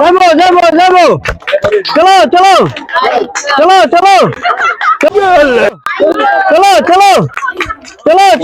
যাব যাব যাব চলো চলো চলো চলো চলো চলো চলো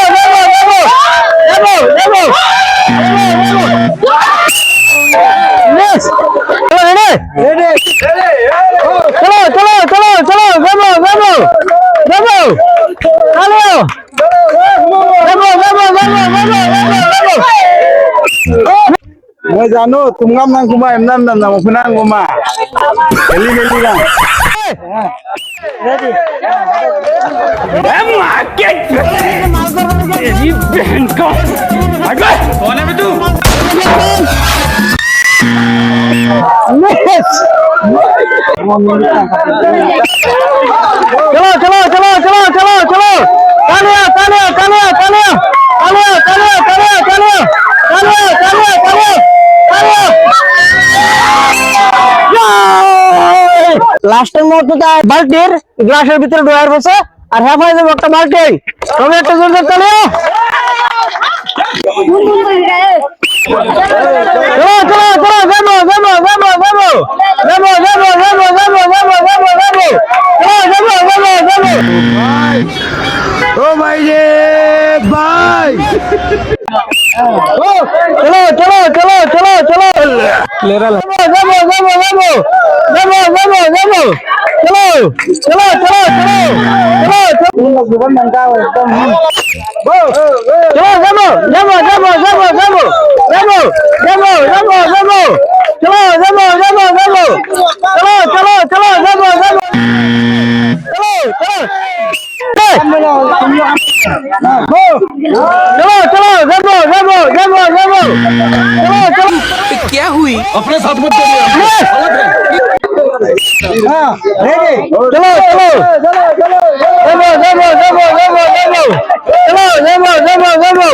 জানো তোমার নাম কুমা এম নাম নাম নাম ফুনান কুমা খেলি খেলি না चलो चलो चलो লাস্টের মুহূর্তে বালতির গ্লাসের ভিতরে ডয়ার বসে আর হ্যাঁ ভাই একটা বালতি তবে একটা জোর জোর তালিয়া চলো চলো চলো যাব যাব যাব যাব যাব যাব যাব যাব যাব যাব যাব চলো যাব যাব যাব Oh my god, bye. চলো চলো চলো চলো চলো যাব যাব যাব যাব যাব যাব যাব চলো চলো চলো চলো চলো Bukan mangkau যাবো যাবো চলো চলো क्या हुई अपने साथ मत करिए गलत है Ah, ready. চলো চলো যাবো যাবো যাবো যাবো যাবো চলো যাবো যাবো যাবো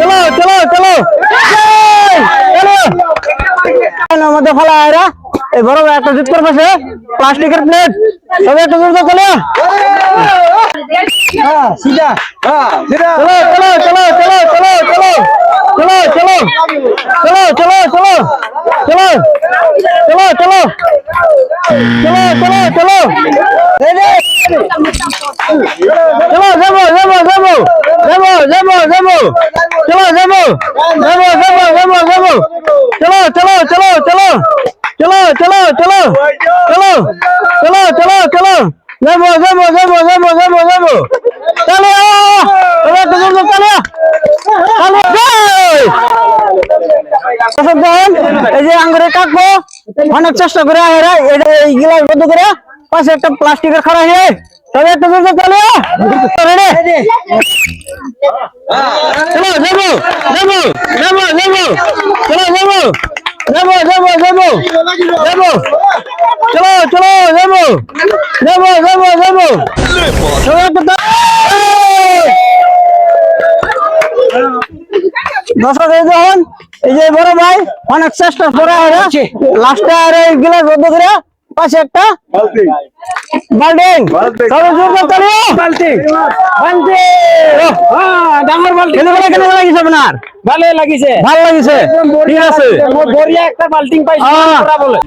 চলো চলো চলো চলো আমাদের ফলা এরা এই বড় ভাই একটা জিত পাশে প্লাস্টিকের প্লেট তবে একটু জোর চলে Ah, sudah. Ah, sudah. চলো চলো চলো চলো চলো চলো চলো চলো চলো চলো চলো চলো চলো চলো চলো চলো চলো চলো যাব যাব যাব যাব যাব যাব চলো যাব যাব যাব যাব যাব চলো চলো চলো চলো চলো চলো চলো চলো চলো চলো চলো যাব যাব যাব যাব যাব যাব। চলো চলো চলো এই যে আঙ্গুরের কাকবো, অনেক চেষ্টা করে এটা এই গিলাস বন্ধ করে পাশে একটা প্লাস্টিকের খড়া হয়ে তবে একটা জোর চলে চলো যাব যাব যাব যাব। চলো যাব যাব যাব যাব। যাব, চলো চলো, যাব। যাব যাব যাব চলো দর্শক এই যখন এই যে বড় ভাই অনেক চেষ্টা করে লাস্টে আর এই গিলাস বন্ধ করে পাশে একটা বাল্টিং। তবে জোর করে Balti. বালতি। Ah, ডাঙর বালতি। কেন বলে কেন লাগিছে আপনার। ভালো লাগিছে। ভালো লাগিছে। ঠিক আছে। বড়িয়া একটা বাল্টিং পাইছি। বলে।